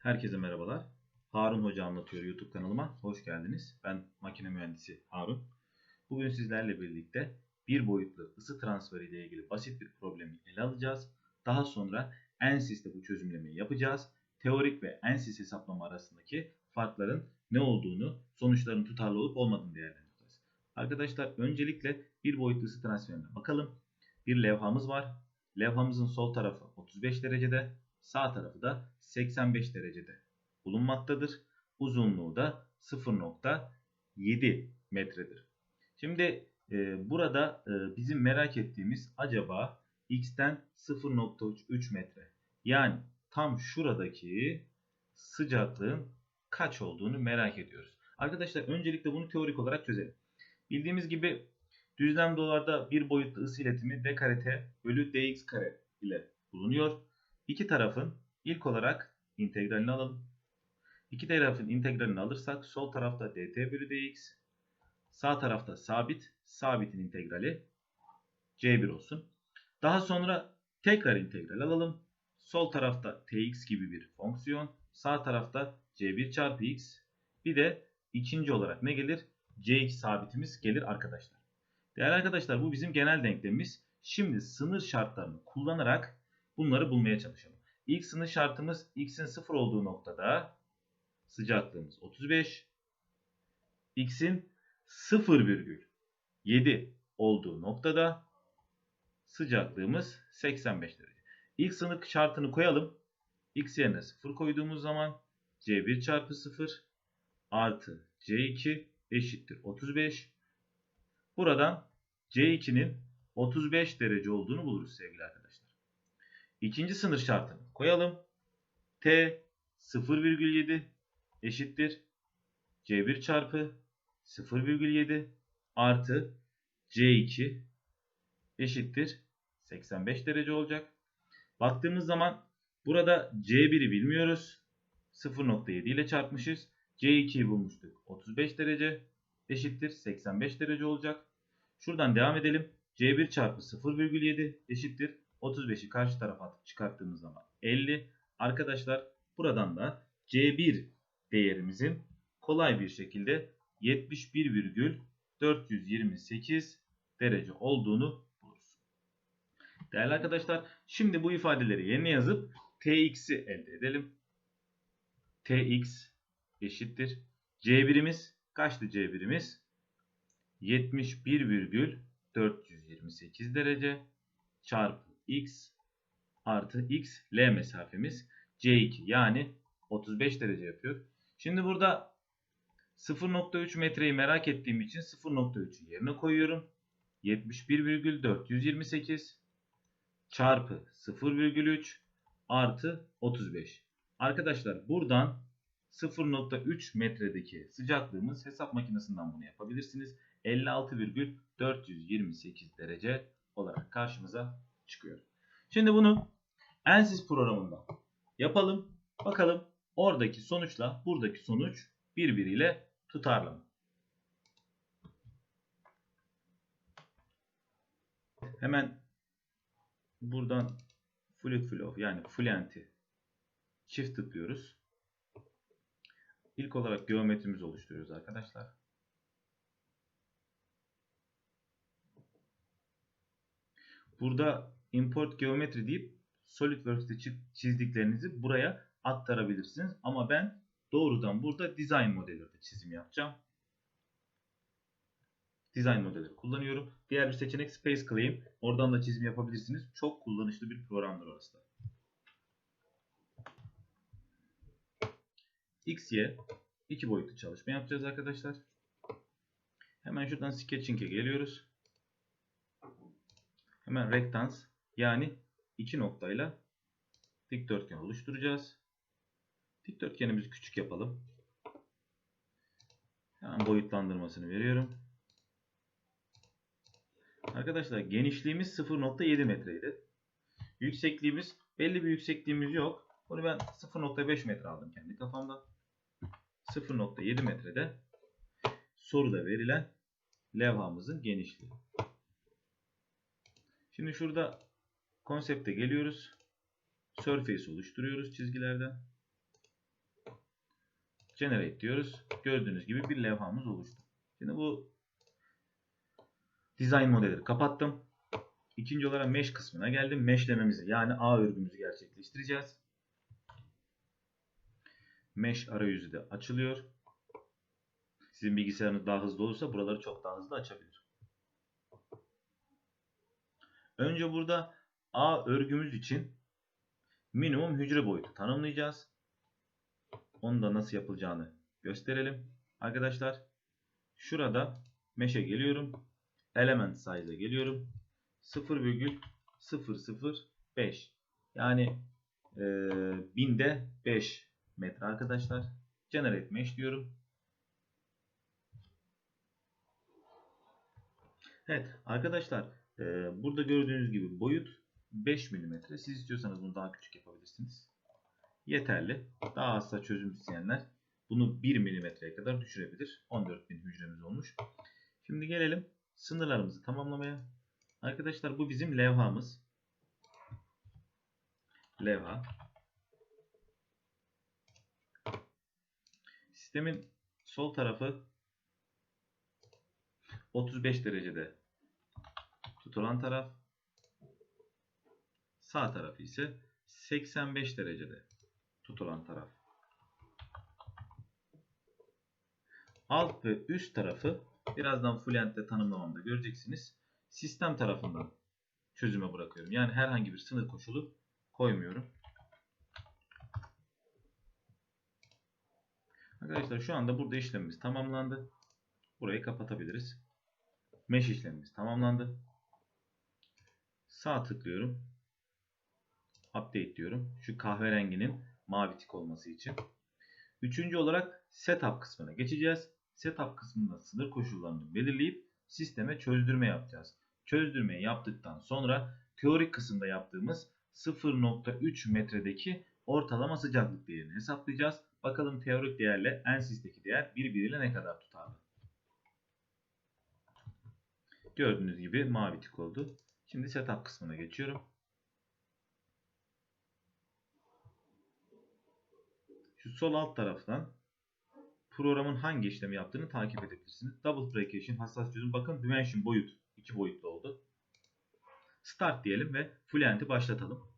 Herkese merhabalar. Harun Hoca anlatıyor YouTube kanalıma. Hoş geldiniz. Ben makine mühendisi Harun. Bugün sizlerle birlikte bir boyutlu ısı transferi ile ilgili basit bir problemi ele alacağız. Daha sonra ENSYS'te bu çözümlemeyi yapacağız. Teorik ve ENSYS hesaplama arasındaki farkların ne olduğunu, sonuçların tutarlı olup olmadığını değerlendireceğiz. Arkadaşlar öncelikle bir boyutlu ısı transferine bakalım. Bir levhamız var. Levhamızın sol tarafı 35 derecede, sağ tarafı da 85 derecede bulunmaktadır. Uzunluğu da 0.7 metredir. Şimdi e, burada e, bizim merak ettiğimiz acaba x'ten 0.3 metre yani tam şuradaki sıcaklığın kaç olduğunu merak ediyoruz. Arkadaşlar öncelikle bunu teorik olarak çözelim. Bildiğimiz gibi düzlem dolarda bir boyutlu ısı iletimi d kare t bölü dx kare ile bulunuyor. İki tarafın ilk olarak integralini alalım. İki tarafın integralini alırsak sol tarafta dt bölü dx, sağ tarafta sabit, sabitin integrali c1 olsun. Daha sonra tekrar integral alalım. Sol tarafta tx gibi bir fonksiyon, sağ tarafta c1 çarpı x, bir de ikinci olarak ne gelir? cx sabitimiz gelir arkadaşlar. Değerli arkadaşlar bu bizim genel denklemimiz. Şimdi sınır şartlarını kullanarak bunları bulmaya çalışalım. İlk sınır şartımız x'in 0 olduğu noktada sıcaklığımız 35. x'in 0,7 olduğu noktada sıcaklığımız 85 derece. İlk sınır şartını koyalım. x yerine 0 koyduğumuz zaman c1 çarpı 0 artı c2 eşittir 35. Buradan c2'nin 35 derece olduğunu buluruz sevgili arkadaşlar. İkinci sınır şartını koyalım. T 0,7 eşittir. C1 çarpı 0,7 artı C2 eşittir. 85 derece olacak. Baktığımız zaman burada C1'i bilmiyoruz. 0.7 ile çarpmışız. C2'yi bulmuştuk. 35 derece eşittir. 85 derece olacak. Şuradan devam edelim. C1 çarpı 0,7 eşittir. 35'i karşı tarafa atıp çıkarttığımız zaman 50. Arkadaşlar buradan da C1 değerimizin kolay bir şekilde 71,428 derece olduğunu buluruz. Değerli arkadaşlar şimdi bu ifadeleri yerine yazıp Tx'i elde edelim. Tx eşittir. C1'imiz kaçtı C1'imiz? 71,428 derece çarpı x artı x L mesafemiz C2 yani 35 derece yapıyor. Şimdi burada 0.3 metreyi merak ettiğim için 0.3'ü yerine koyuyorum. 71,428 çarpı 0,3 artı 35. Arkadaşlar buradan 0.3 metredeki sıcaklığımız hesap makinesinden bunu yapabilirsiniz. 56,428 derece olarak karşımıza çıkıyor. Şimdi bunu ENSYS programında yapalım. Bakalım oradaki sonuçla buradaki sonuç birbiriyle tutarlı mı? Hemen buradan fluid flow yani fluent'i çift tıklıyoruz. İlk olarak geometrimizi oluşturuyoruz arkadaşlar. Burada import geometri deyip SolidWorks'te çizdiklerinizi buraya aktarabilirsiniz. Ama ben doğrudan burada design modeller'de çizim yapacağım. Design modelleri kullanıyorum. Diğer bir seçenek Space Claim. Oradan da çizim yapabilirsiniz. Çok kullanışlı bir programdır orası da. XY iki boyutlu çalışma yapacağız arkadaşlar. Hemen şuradan Sketching'e geliyoruz. Hemen Rectance yani iki noktayla dikdörtgen oluşturacağız. Dikdörtgenimizi küçük yapalım. Hemen boyutlandırmasını veriyorum. Arkadaşlar genişliğimiz 0.7 metreydi. Yüksekliğimiz belli bir yüksekliğimiz yok. Bunu ben 0.5 metre aldım kendi kafamda. 0.7 metrede soruda verilen levhamızın genişliği. Şimdi şurada konsepte geliyoruz. Surface oluşturuyoruz çizgilerden. Generate diyoruz. Gördüğünüz gibi bir levhamız oluştu. Şimdi bu design modelleri kapattım. İkinci olarak mesh kısmına geldim. Meshlememizi yani ağ örgümüzü gerçekleştireceğiz. Mesh arayüzü de açılıyor. Sizin bilgisayarınız daha hızlı olursa buraları çok daha hızlı açabilir. Önce burada ağ örgümüz için minimum hücre boyutu tanımlayacağız. Onu da nasıl yapılacağını gösterelim. Arkadaşlar şurada mesh'e geliyorum. Element size'a geliyorum. 0,005 yani e, binde 5 metre arkadaşlar. Generate mesh diyorum. Evet arkadaşlar e, burada gördüğünüz gibi boyut 5 mm. Siz istiyorsanız bunu daha küçük yapabilirsiniz. Yeterli. Daha hasta çözüm isteyenler bunu 1 mm'ye kadar düşürebilir. 14.000 hücremiz olmuş. Şimdi gelelim sınırlarımızı tamamlamaya. Arkadaşlar bu bizim levhamız. Levha. Sistemin sol tarafı 35 derecede tutulan taraf. Sağ tarafı ise 85 derecede tutulan taraf. Alt ve üst tarafı birazdan Fluent'te tanımlamamda göreceksiniz. Sistem tarafından çözüme bırakıyorum. Yani herhangi bir sınır koşulu koymuyorum. Arkadaşlar şu anda burada işlemimiz tamamlandı. Burayı kapatabiliriz. Mesh işlemimiz tamamlandı. Sağ tıklıyorum. Update diyorum. Şu kahverenginin mavi tik olması için. Üçüncü olarak Setup kısmına geçeceğiz. Setup kısmında sınır koşullarını belirleyip sisteme çözdürme yapacağız. Çözdürmeyi yaptıktan sonra teorik kısımda yaptığımız 0.3 metredeki ortalama sıcaklık değerini hesaplayacağız. Bakalım teorik değerle ENSYS'teki değer birbiriyle ne kadar tutarlı. Gördüğünüz gibi mavi tik oldu. Şimdi setup kısmına geçiyorum. Şu sol alt taraftan programın hangi işlemi yaptığını takip edebilirsiniz. Double Precision hassas çözüm. Bakın dimension boyut iki boyutlu oldu. Start diyelim ve Fluent'i başlatalım.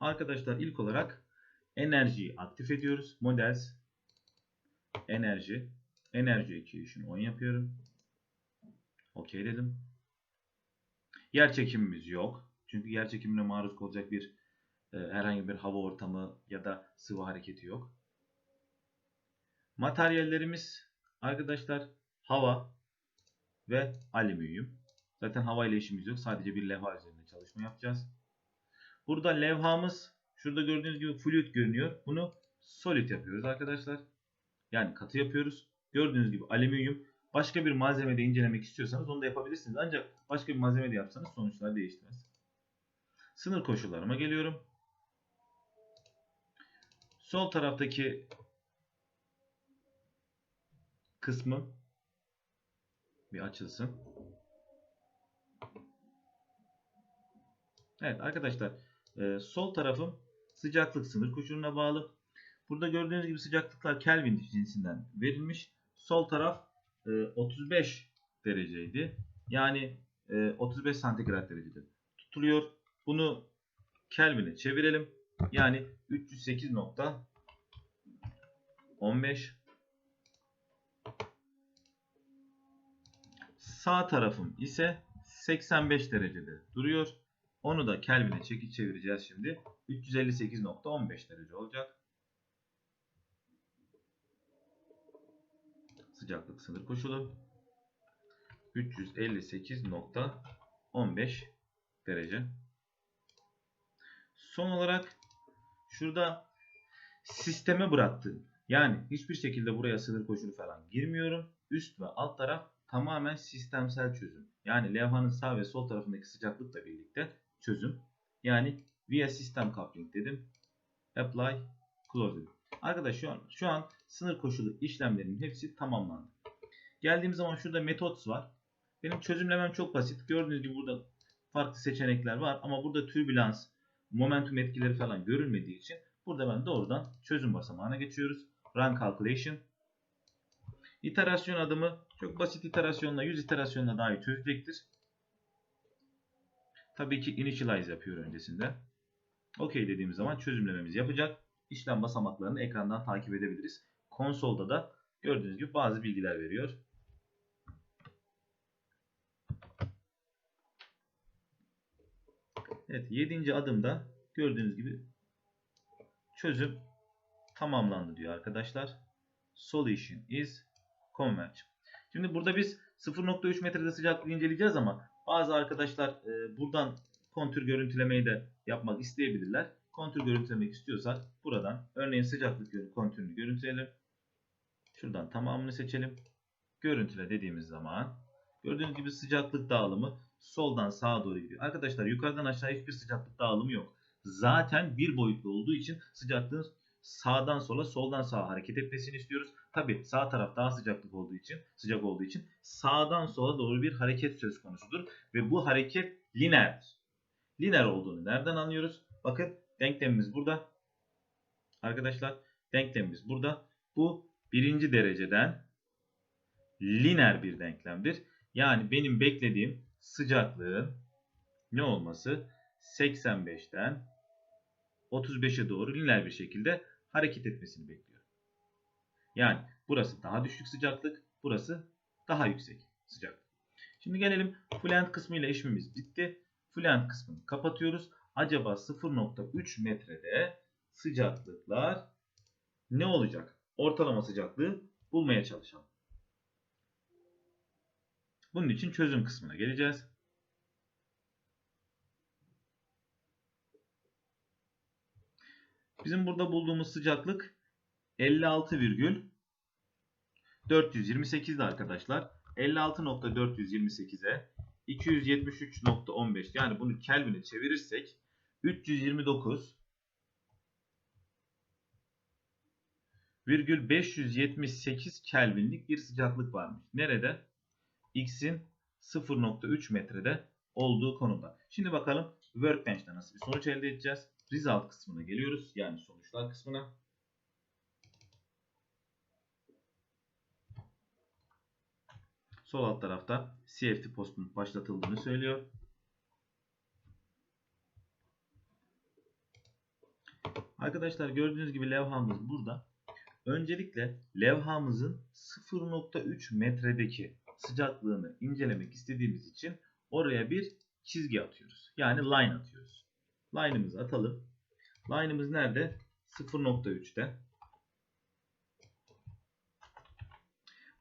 Arkadaşlar ilk olarak enerjiyi aktif ediyoruz. Models enerji enerji equation 10 yapıyorum. OK dedim. Yer çekimimiz yok. Çünkü yer çekimine maruz kalacak bir e, herhangi bir hava ortamı ya da sıvı hareketi yok. Materyallerimiz arkadaşlar hava ve alüminyum. Zaten hava ile işimiz yok. Sadece bir levha üzerinde çalışma yapacağız. Burada levhamız şurada gördüğünüz gibi fluid görünüyor. Bunu solid yapıyoruz arkadaşlar. Yani katı yapıyoruz. Gördüğünüz gibi alüminyum. Başka bir malzemede incelemek istiyorsanız onu da yapabilirsiniz. Ancak başka bir malzemede yapsanız sonuçlar değişmez. Sınır koşullarıma geliyorum. Sol taraftaki kısmı bir açılsın. Evet arkadaşlar e, sol tarafım sıcaklık sınır koşuluna bağlı. Burada gördüğünüz gibi sıcaklıklar Kelvin cinsinden verilmiş. Sol taraf e, 35 dereceydi. Yani e, 35 santigrat derecede tutuluyor. Bunu Kelvin'e çevirelim. Yani 308.15 Sağ tarafım ise 85 derecede duruyor. Onu da Kelvin'e çekip çevireceğiz şimdi. 358.15 derece olacak. Sıcaklık sınır koşulu. 358.15 derece. Son olarak şurada sisteme bıraktım. Yani hiçbir şekilde buraya sınır koşulu falan girmiyorum. Üst ve alt taraf tamamen sistemsel çözüm. Yani levhanın sağ ve sol tarafındaki sıcaklıkla birlikte çözüm. Yani via system coupling dedim. apply close dedim. Arkadaş şu an şu an sınır koşulu işlemlerinin hepsi tamamlandı. Geldiğim zaman şurada methods var. Benim çözümlemem çok basit. Gördüğünüz gibi burada farklı seçenekler var ama burada türbülans, momentum etkileri falan görülmediği için burada ben doğrudan çözüm basamağına geçiyoruz. Run calculation. İterasyon adımı çok basit iterasyonla 100 iterasyonla dahi çözecektir. Tabii ki initialize yapıyor öncesinde. OK dediğimiz zaman çözümlememizi yapacak. İşlem basamaklarını ekrandan takip edebiliriz. Konsolda da gördüğünüz gibi bazı bilgiler veriyor. Evet 7. adımda gördüğünüz gibi çözüm tamamlandı diyor arkadaşlar. Solution is converge. Şimdi burada biz 0.3 metrede sıcaklığı inceleyeceğiz ama bazı arkadaşlar e, buradan kontür görüntülemeyi de yapmak isteyebilirler. Kontür görüntülemek istiyorsak buradan örneğin sıcaklık kontürünü görüntüleyelim. Şuradan tamamını seçelim. Görüntüle dediğimiz zaman gördüğünüz gibi sıcaklık dağılımı soldan sağa doğru gidiyor. Arkadaşlar yukarıdan aşağı hiçbir sıcaklık dağılımı yok. Zaten bir boyutlu olduğu için sıcaklığın sağdan sola soldan sağa hareket etmesini istiyoruz. Tabi sağ taraf daha sıcaklık olduğu için sıcak olduğu için sağdan sola doğru bir hareket söz konusudur. Ve bu hareket lineerdir. Lineer olduğunu nereden anlıyoruz? Bakın denklemimiz burada. Arkadaşlar denklemimiz burada. Bu birinci dereceden lineer bir denklemdir. Yani benim beklediğim sıcaklığın ne olması? 85'ten 35'e doğru lineer bir şekilde hareket etmesini bekliyor. Yani burası daha düşük sıcaklık, burası daha yüksek sıcaklık. Şimdi gelelim fluent kısmı ile bitti. Fluent kısmını kapatıyoruz. Acaba 0.3 metrede sıcaklıklar ne olacak? Ortalama sıcaklığı bulmaya çalışalım. Bunun için çözüm kısmına geleceğiz. Bizim burada bulduğumuz sıcaklık 56,428'di arkadaşlar. 56.428'e 273.15 yani bunu Kelvin'e çevirirsek 329 virgül 578 Kelvinlik bir sıcaklık varmış. Nerede? X'in 0.3 metrede olduğu konumda. Şimdi bakalım Workbench'te nasıl bir sonuç elde edeceğiz. Result kısmına geliyoruz. Yani sonuçlar kısmına. Sol alt tarafta CFT postun başlatıldığını söylüyor. Arkadaşlar gördüğünüz gibi levhamız burada. Öncelikle levhamızın 0.3 metredeki sıcaklığını incelemek istediğimiz için oraya bir çizgi atıyoruz. Yani line atıyoruz. Line'ımızı atalım. Line'ımız nerede? 0.3'te.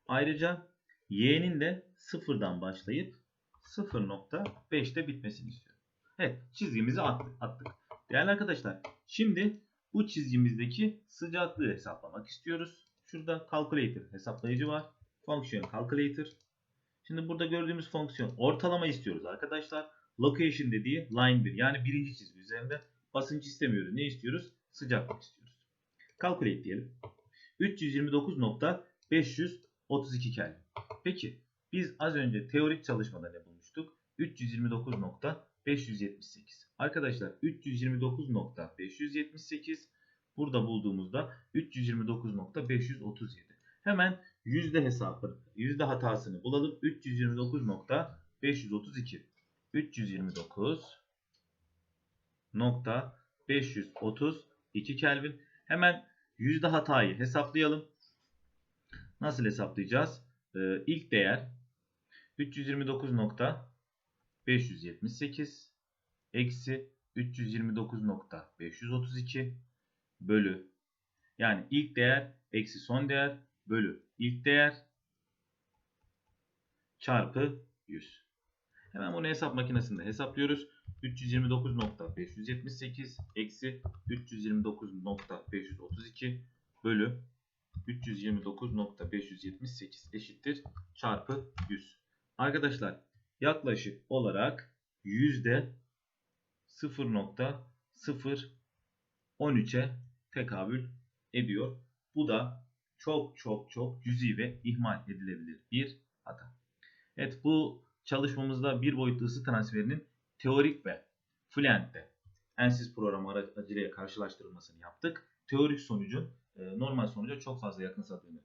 Ayrıca y'nin de sıfırdan başlayıp 0.5'te bitmesini istiyorum. Evet çizgimizi attık. attık. Değerli arkadaşlar şimdi bu çizgimizdeki sıcaklığı hesaplamak istiyoruz. Şurada calculator hesaplayıcı var. Fonksiyon calculator. Şimdi burada gördüğümüz fonksiyon ortalama istiyoruz arkadaşlar. Location dediği line 1 yani birinci çizgi üzerinde basınç istemiyoruz. Ne istiyoruz? Sıcaklık istiyoruz. Calculate diyelim. 329.532 Kelvin. Peki biz az önce teorik çalışmada ne bulmuştuk? 329.578. Arkadaşlar 329.578 burada bulduğumuzda 329.537. Hemen yüzde hesabını, yüzde hatasını bulalım. 329.532. 329.532 Kelvin. Hemen yüzde hatayı hesaplayalım. Nasıl hesaplayacağız? Ee, ilk değer 329.578 eksi 329.532 bölü yani ilk değer eksi son değer bölü ilk değer çarpı 100. Hemen bunu hesap makinesinde hesaplıyoruz. 329.578 eksi 329.532 bölü 329.578 eşittir çarpı 100. Arkadaşlar yaklaşık olarak yüzde 0.0 13'e tekabül ediyor. Bu da çok çok çok cüzi ve ihmal edilebilir bir hata. Evet bu çalışmamızda bir boyutlu ısı transferinin teorik ve Fluent'te ENSYS programı aracılığıyla karşılaştırılmasını yaptık. Teorik sonucun e, normal sonuca çok fazla yakınsadığını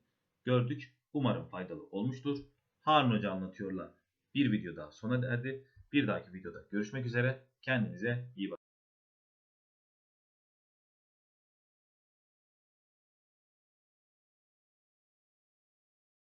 gördük. Umarım faydalı olmuştur. Harun Hoca anlatıyorlar. Bir video daha sona erdi. Bir dahaki videoda görüşmek üzere. Kendinize iyi bakın.